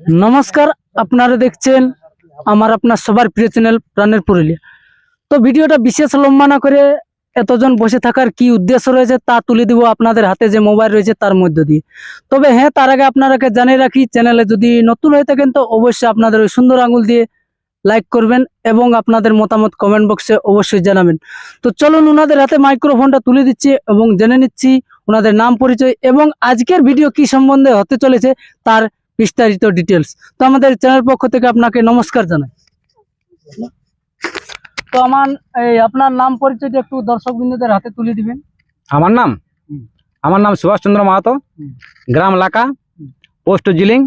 নমস্কার, আপনারা দেখছেন আমার আপনার সবার প্রিয় চ্যানেল প্রাণের পুরুলিয়া। তো ভিডিওটা বিশেষ লম্বা না করে এতজন বসে থাকার কি উদ্দেশ্য রয়েছে তা তুলে দিব আপনাদের হাতে যে মোবাইল রয়েছে তার মধ্য দিয়ে। তবে হ্যাঁ তার আগে আপনারাকে জানিয়ে রাখি চ্যানেলে যদি নতুন হয়ে থাকেন তো অবশ্যই আপনাদের ওই সুন্দর আঙুল দিয়ে লাইক করবেন এবং আপনাদের মতামত কমেন্ট বক্সে অবশ্যই জানাবেন। তো চলুন ওনাদের হাতে মাইক্রোফোনটা তুলে দিচ্ছি এবং জেনে নিচ্ছি ওনাদের নাম পরিচয় এবং আজকের ভিডিও কি সম্বন্ধে হতে চলেছে তার বিস্তারিত ডিটেলস তো আমাদের চ্যানেল পক্ষ থেকে আপনাকে নমস্কার জানাই। তো আমার এই আপনার নাম পরিচয়টা একটু দর্শক বিন্দুদের হাতে তুলে দিবেন। আমার নাম? আমার নাম সুভাষ চন্দ্র মাহাতো গ্রাম লাকা পোস্ট জিলিং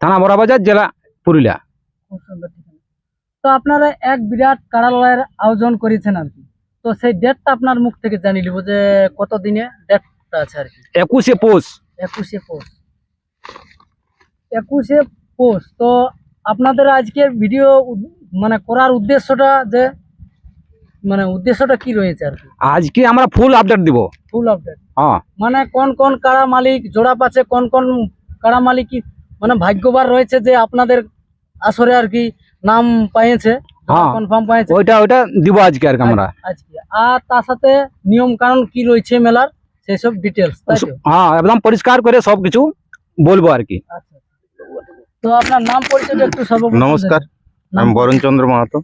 থানা বড়াবাজার জেলা পুরুলিয়া। তো আপনারা এক বিরাট কারালয়ের আয়োজন করেছেন আর কি। তো সেই ডেটটা আপনার মুখ থেকে জানিয়ে নিব যে কত দিনে ডেটটা আছে আর কি। একুশে পৌষ। একুশে পৌষ। একুশে পোষ। তো আপনাদের আজকের ভিডিও মানে করার উদ্দেশ্যটা যে মানে উদ্দেশ্যটা কি রয়েছে আর আজকে আমরা ফুল আপডেট দিব। ফুল আপডেট হ্যাঁ। মানে কোন কোন কারা মালিক জোড়া পাচ্ছে কোন কোন কারা মালিক কি মানে ভাগ্যবার রয়েছে যে আপনাদের আসরে আর কি নাম পাইছে হ্যাঁ। কনফার্ম পাইছে ওইটা ওইটা দিব আজকে আর আমরা। আজকে। আর তার সাথে নিয়ম কানুন কি রয়েছে মেলার সেই সব ডিটেলস হ্যাঁ একদম পরিষ্কার করে সবকিছু বলব আর কি। আচ্ছা। তো আপনার নাম পরিচয়টা একটু সর্বপ্রথম নমস্কার নাম আমি বরুণ চন্দ্র মাহাতো।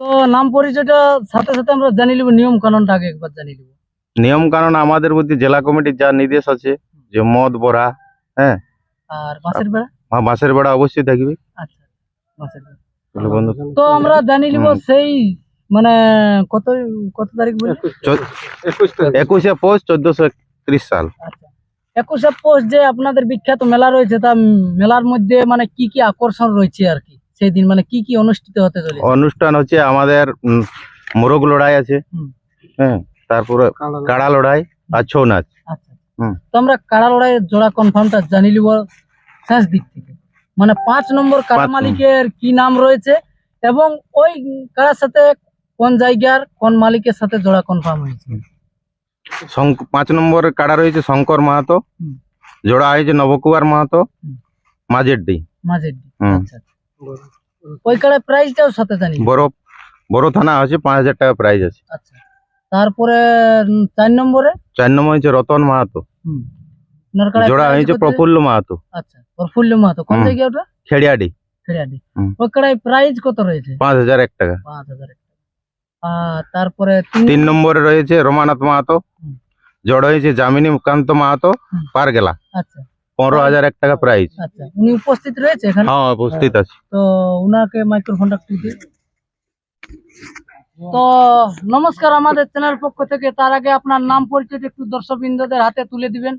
তো নাম পরিচয়টা সাথে সাথে আমরা জানি নিব নিয়ম কানুনটা আগে একবার জানি নিব। নিয়ম কানুন আমাদের মধ্যে জেলা কমিটির যা নির্দেশ আছে যে মদ বড়া হ্যাঁ। আর বাসের বেড়া? বা বাঁশের বেড়া অবশ্যই থাকবে আচ্ছা বাসের বেড়া। তো আমরা জানি নিব সেই মানে কত কত তারিখ বলে একুশে পৌষ চোদ্দশো একত্রিশ সাল। আচ্ছা। একুশে পৌষ যে আপনাদের বিখ্যাত মেলা রয়েছে তা মেলার মধ্যে মানে কি কি আকর্ষণ রয়েছে আর কি? সেই দিন মানে কি কি অনুষ্ঠিত হতে চলেছে? অনুষ্ঠান হচ্ছে আমাদের উম, মোরগ লড়াই আছে। হুম। হ্যাঁ তারপরে কাড়া লড়াই আর ছৌ নাচ। আচ্ছা। হুম। তো আমরা কাড়া লড়াইয়ের জোড়া কনফার্মটা জানি নিব শেষ দিক থেকে। মানে পাঁচ নম্বর কাড়া মালিকের কি নাম রয়েছে এবং ওই কাড়ার সাথে কোন জায়গার কোন মালিকের সাথে জোড়া কনফার্ম হয়েছে? পাঁচ নম্বরের কাড়া রয়েছে শঙ্কর মাহাতো। জোড়া হয়েছে নবকুমার মাহাতো। হুম। মাঝের ডি মাঝের আচ্ছা আচ্ছা। ওই কাড়ার প্রাইসটাও সাথে জানি বড় বড় থানা আছে পাঁচ হাজার টাকা প্রাইজ আছে। আচ্ছা। তারপরে চার নম্বরে? চার নম্বর হচ্ছে রতন মাহাতো। জোড়া হয়েছে প্রফুল্ল মাহাতো। আচ্ছা প্রফুল্ল মাহাতো। কোন ওটা? খেড়িয়াডি। খেড়িয়াডি। ওই কাড়ায় প্রাইস কত রয়েছে? পাঁচ হাজার এক টাকা। পাঁচ হাজার টাকা। তারপরে তিন নম্বরে রয়েছে রমানাথ মাহাতো। জড় হয়েছে যামিনী কান্ত মাহাতো হুম। পার গেলা আচ্ছা। পনেরো হাজার এক টাকা প্রাইস আচ্ছা। উনি উপস্থিত রয়েছে এখানে? হ্যাঁ উপস্থিত আছে। তো উনাকে মাইক্রোফোনটা একটু দিই তো নমস্কার আমাদের চ্যানেল পক্ষ থেকে। তার আগে আপনার নাম পরিচয় একটু দর্শক বিন্দুদের হাতে তুলে দিবেন।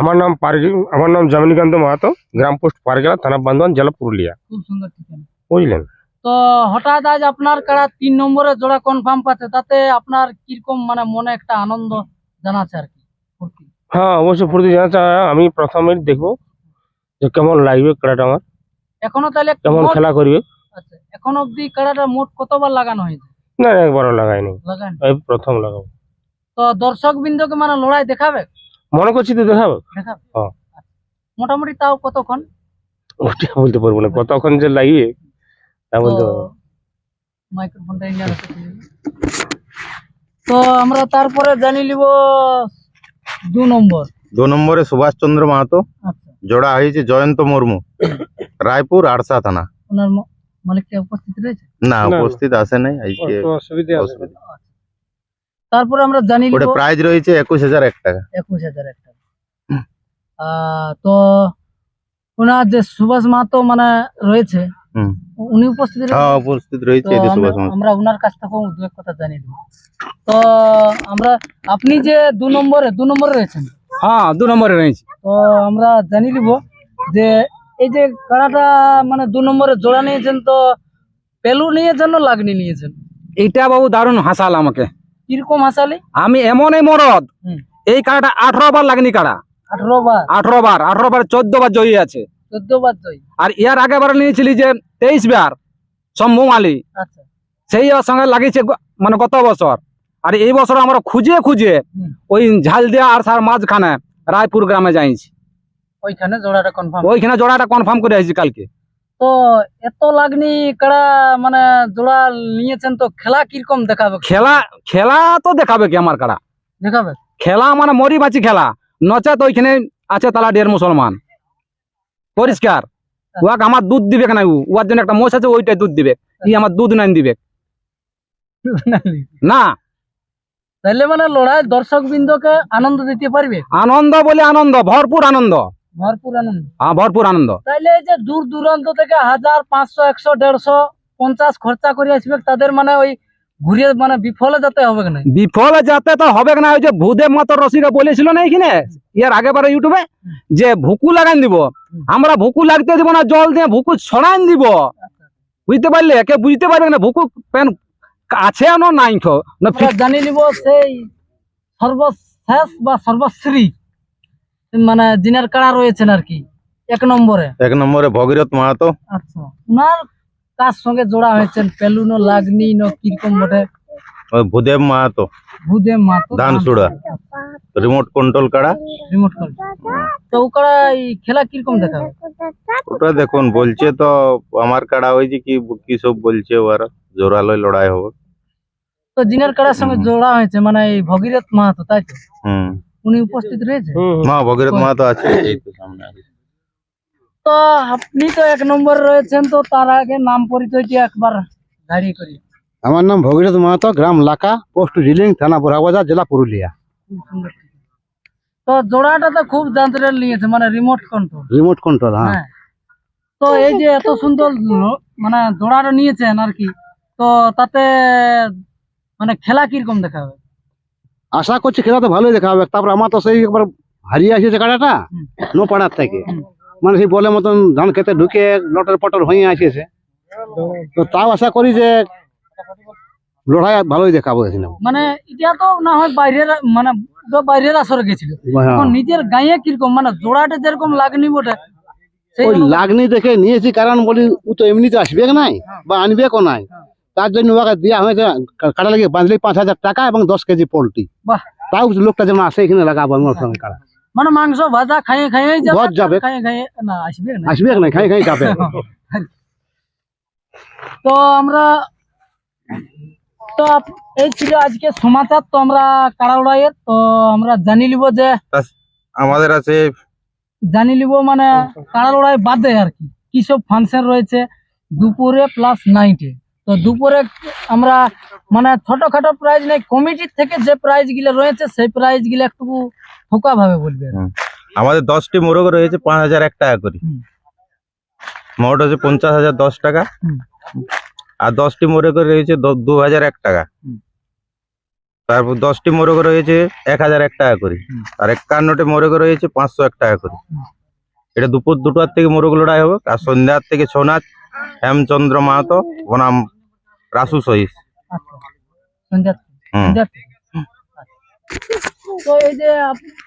আমার নাম পারগি আমার নাম জামিনীকান্ত মাহাতো গ্রাম পোস্ট পারগেলা থানা বান্ধবান জেলা পুরুলিয়া। খুব সুন্দর ঠিকানা। বুঝলেন? তো হঠাৎ আজ আপনার কারা তিন নম্বরে জোড়া কনফার্ম পাচ্ছে তাতে আপনার কীরকম মানে মনে একটা আনন্দ জানাচ্ছে আর কি ফুর্তি। হ্যাঁ অবশ্যই ফুর্তি জানাচ্ছে। আমি প্রথমে দেখব যে কেমন লাগবে খেলাটা আমার। এখনও তাহলে কেমন খেলা করবে? আচ্ছা এখন অবধি কাড়াটা মোট কতবার লাগানো হয়েছে? না একবারও লাগাইনি। এই প্রথম লাগাবো। তো দর্শক বিন্দুকে মানে লড়াই দেখাবে? মনে করছি তো দেখাবো। দেখাবে? হ্যাঁ। আচ্ছা। মোটামুটি তাও কতক্ষণ? ওটা বলতে পারব না কতক্ষণ যে লাগিয়ে তা আমরা তারপরে জানি নিব দু নম্বর। দু নম্বরে সুভাষ চন্দ্র মাহাতো। আচ্ছা। জোড়া হয়েছে জয়ন্ত মুর্মু। রায়পুর আরসা থানা। ওনার মালিকটা উপস্থিত রয়েছে? না। উপস্থিত আসে নাই আজকে অসুবিধা আছে। অসুবিধা। তারপরে আমরা জানি ওটা রয়েছে একুশ হাজার এক টাকা। একুশ হাজার তো ওনার যে সুভাষ মাহাতো মানে রয়েছে। উনি উপস্থিত হ্যাঁ উপস্থিত রয়েছে আমরা- ওনার কাছ থেকেও দু এক কথা জানি দেবো। তো আমরা আপনি যে দু নম্বরে দু নম্বরে রয়েছেন? হ্যাঁ দু নম্বরে রয়েছে। তো আমরা জানি নিব যে এই যে কাড়াটা মানে দু নম্বরে জোড়া নিয়েছেন তো পেলু নিয়েছেন না লাগনি নিয়েছেন? এইটা বাবু দারুণ হাসাল আমাকে। কীরকম হাসালি? আমি এমন এই মরদ। এই কাড়াটা আঠারো বার লাগনি কাড়া। আঠারো বার? আঠারো বার আঠারো বার চোদ্দ বার জয়ী আছে। চোদ্দ বার জয়ী আর ইয়ার আগে বার নিয়েছিলি যে তেইশ বার শম্ভু মালি। আচ্ছা। সেই সঙ্গে লাগিয়েছে মানে গত বছর। আর এই বছর আমরা খুঁজে খুঁজে ওই ঝাল দিয়া আর সার মাঝখানে রায়পুর গ্রামে যাইছি। ওইখানে জোড়াটা কনফার্ম ওইখানে জোড়াটা কনফার্ম করে আসছি কালকে। তো এত লাগনি কাড়া মানে জোড়া নিয়েছেন তো খেলা কীরকম দেখাবে? খেলা খেলা তো দেখাবে কি আমার কাড়া দেখাবে? খেলা মানে মরি বাঁচি খেলা। নচেত ওইখানে আছে তালা ডের মুসলমান। পরিষ্কার। উহাকে আমার দুধ দিবে না উ উহার জন্য একটা মোষ আছে ওইটাই দুধ দিবে। ই আমার দুধ নাই দিবে। না। তাহলে মানে লড়াই দর্শক বিন্দুকে আনন্দ দিতে পারবে? আনন্দ বলে আনন্দ ভরপুর আনন্দ। ভরপুর আনন্দ। হ্যাঁ ভরপুর আনন্দ। এই যে দূর দূরান্ত থেকে হাজার পাঁচশো একশো দেড়শো পঞ্চাশ খরচা করে আসবে তাদের মানে ওই ঘুরে মানে বিফলে যেতে হবে না? বিফল যাতে তো হবে না ওই যে ভূদেব মাতো রসিকা বলেছিল না এখানে? এর আগে বারে ইউটিউবে যে ভুকু লাগান দিব। আমরা ভুকু লাগতে দিব না জল দিয়ে ভুকু ছড়ান দিব। বুঝতে পারলে? কে বুঝতে পারবে না? ভুকু প্যান আছে না নাই খো না আমরা জানি নিব সেই সর্বশেষ বা সর্বশ্রী মানে জিনের কাড়া রয়েছেন আর কি এক নম্বরে। এক নম্বরে ভগীরথ মাহাতো। আচ্ছা। উনার কার সঙ্গে জোড়া হয়েছেন পেলুনো লাগনি ন কীরকম বটে ওই ভূদেব মাহাতো ভূদে মাতো ধানসুড়া। রিমোট কন্ট্রোল কাড়া রিমোট কল তো ও কাড়া এই খেলা কীরকম দেখাবে? ওটা দেখুন বলছে তো আমার কাড়া হয়েছে কি কি সব বলছে ওরা জোরালোই লড়াই হবে। তো জিনের কাড়ার সঙ্গে হুম। জোড়া হয়েছে মানে এই ভগীরথ মাহাতো তাই তো? হুম। উনি উপস্থিত রয়েছে? মা ভগীরথ মাহাতো আছে। এই তো সামনে আছে। তো আপনি তো এক নম্বরে রয়েছেন তো তার আগে নাম পরিচয়টি একবার দাঁড়িয়ে করি। আমার নাম ভগীরথ মাহাতো গ্রাম লাকা পোস্ট রিলিং থানা বোরাবাজার জেলা পুরুলিয়া। খুব সুন্দর তো জোড়াটা তো খুব যন্ত্রের নিয়েছে মানে রিমোট কন্ট্রোল রিমোট কন্ট্রোল হ্যাঁ। হ্যাঁ। তো এই যে এত সুন্দর লো- মানে জোড়াটা নিয়েছেন আর কি তো তাতে মানে খেলা কীরকম দেখাবে? আশা করছি খেলা তো ভালোই দেখা হবে তারপর আমার তো সেই একবার হারিয়ে আসছে কাটাটা হুম। নো পাড়ার থেকে। হুম। মানে সেই বলে মতন ধান খেতে ঢুকে লটর পটর হয়ে আসিছে তো তাও আশা করি যে লড়াই ভালোই দেখাবো মানে এটা তো না হয় বাইরের মানে বাইরের আসরে গেছিল। হ্যাঁ। নিজের গায়ে কীরকম মানে জোড়াটা যেরকম লাগনি বটে ওই লাগনি দেখে নিয়েছি কারণ বলি ও তো এমনিতে আসবে নাই? বা আনবে কো নাই? তার জন্য ওকে দেওয়া হয়েছে কাটা লাগিয়ে বাঁধলে পাঁচ হাজার টাকা এবং দশ কেজি পোল্ট্রি। তাও লোকটা যেমন আসে এখানে লাগাবো আমার সঙ্গে কাটা মানে মাংস ভাজা খাইয়ে খাইয়ে যাবে খাইয়ে খাইয়ে না আসবে না। আসবে নাই খাই খাই যাবে। তো আমরা তো এই ছিল আজকে সমাচার তো আমরা কাড়াউড়াইয়ের তো আমরা জানি লিব যে আমাদের আছে জানি লিব মানে কাড়াউড়াই বাদে আর কি। কি সব ফাংশন রয়েছে? দুপুরে প্লাস নাইটে তো দুপুরে আমরা মানে ছোটখাটো প্রাইজ নেই কমিটির থেকে যে প্রাইজগুলো রয়েছে সেই প্রাইজগুলো একটু ফোকা ভাবে বলবে আমাদের দশটি মোরগ রয়েছে পাঁচ হাজার এক টাকা করে। মোট হচ্ছে পঞ্চাশ হাজার দশ টাকা। আর দশটি মোরগ রয়েছে দু হাজার এক টাকা। তারপর দশটি মোরগ রয়েছে এক হাজার এক টাকা করে। আর একান্নটি মোরগ রয়েছে পাঁচশো এক টাকা করে। এটা দুপুর দুটোর থেকে মোরগ লড়াই হবে। আর সন্ধ্যার থেকে ছৌ নাচ হেমচন্দ্র মাহাতো বনাম রাসু সহিস। তো এই যে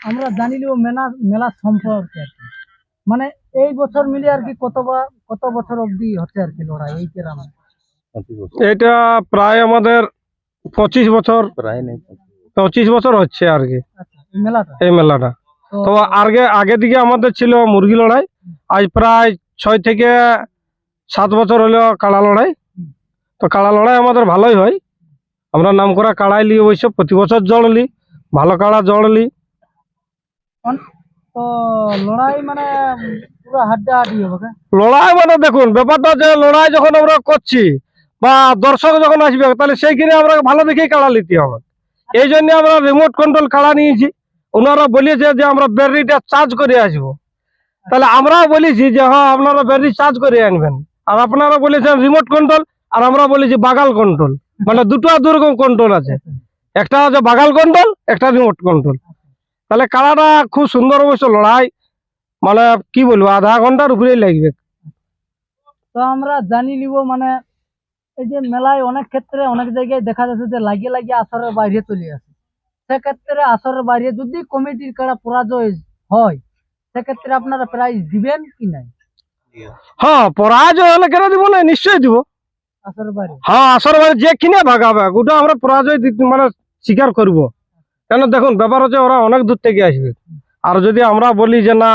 আমরা জানি লিব মেলা মেলা সম্পর্কে আর কি। মানে এই বছর মিলে আর কি কত বা কত বছর অবধি হচ্ছে আর কি লড়াই এই গ্রামে এটা প্রায় আমাদের পঁচিশ বছর প্রায় নেই। পঁচিশ বছর হচ্ছে আর কি। আচ্ছা এই মেলাটা? তো আগে আগে দিকে আমাদের ছিল মুরগি লড়াই। আজ প্রায় ছয় থেকে সাত বছর হলো কাড়া লড়াই। তো কাড়া লড়াই আমাদের ভালোই হয়। আমরা নাম করা কাড়াই লি অবশ্য প্রতি বছর জড়লি ভালো কাড়া জড়লি তো লড়াই মানে পুরো হাড্ডা হবে লড়াই মানে দেখুন ব্যাপারটা যে লড়াই যখন আমরা করছি বা দর্শক যখন আসবে তাহলে সেইখানে আমরা ভালো দেখেই কাড়া নিতে হবে। এই জন্য আমরা রিমোট কন্ট্রোল কাড়া নিয়েছি। ওনারা বলেছে যে আমরা ব্যাটারিটা চার্জ করে আসব। তাহলে আমরাও বলেছি যে হ্যাঁ আপনারা ব্যাটারি চার্জ করে আনবেন। আর আপনারা বলেছেন রিমোট কন্ট্রোল আর আমরা বলি যে বাগাল কন্ট্রোল। মানে দুটো দুরকম কন্ট্রোল আছে। একটা হচ্ছে বাগাল কন্ট্রোল একটা রিমোট কন্ট্রোল। তাহলে কাড়াটা খুব সুন্দর অবশ্য লড়াই। মানে কি বলব আধা ঘণ্টার উপরেই লাগবে। তো আমরা জানি লিব মানে এই যে মেলায় অনেক ক্ষেত্রে অনেক জায়গায় দেখা যাচ্ছে যে লাগিয়ে লাগিয়ে আসরের বাইরে চলে আসে। সেক্ষেত্রে আসরের বাইরে যদি কমিটির কারা পরাজয় হয় সেক্ষেত্রে আপনারা প্রাইজ দিবেন কি নাই? হ্যাঁ পরাজয় হলে কেন দিব না? নিশ্চয়ই দিব। হ্যাঁ আসর মানে যে কিনে ভাগাবে ওটা আমরা পরাজয় মানে স্বীকার করব। কেন দেখুন ব্যাপার হচ্ছে ওরা অনেক দূর থেকে আসবে। আর যদি আমরা বলি যে না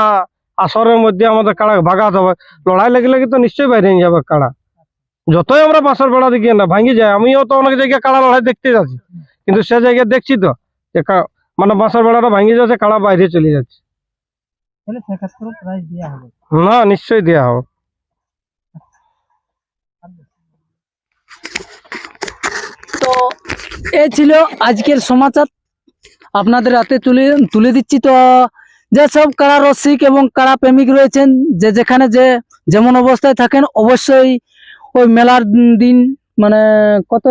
আসরের মধ্যে আমাদের কাড়া ভাগাতে হবে লড়াই লাগলে তো নিশ্চয়ই বাইরে নিয়ে যাবে কাড়া। যতই আমরা বাঁশের বেড়া দেখি না ভাঙি যায় আমিও তো অনেক জায়গায় কাড়া লড়াই দেখতে যাচ্ছি। কিন্তু সে জায়গায় দেখছি তো যে মানে বাঁশের বেড়াটা ভাঙি যাচ্ছে কাড়া বাইরে চলে যাচ্ছে। না নিশ্চয়ই দেওয়া হবে। তো এ ছিল আজকের সমাচার। আপনাদের হাতে তুলে তুলে দিচ্ছি তো যেসব কারা রসিক এবং কারা প্রেমিক রয়েছেন, যে যেখানে যে যেমন অবস্থায় থাকেন, অবশ্যই ওই মেলার দিন মানে কত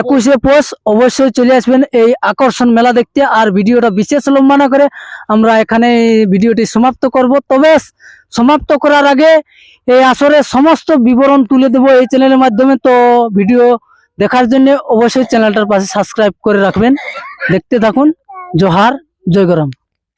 একুশে পোষ অবশ্যই চলে আসবেন এই আকর্ষণ মেলা দেখতে আর ভিডিওটা বিশেষ লম্বা করে আমরা এখানে ভিডিওটি সমাপ্ত করব। তবে সমাপ্ত করার আগে এই আসরের সমস্ত বিবরণ তুলে দেবো এই চ্যানেলের মাধ্যমে। তো ভিডিও দেখার জন্য অবশ্যই চ্যানেলটার পাশে সাবস্ক্রাইব করে রাখবেন। দেখতে থাকুন। জোহার জয়গরাম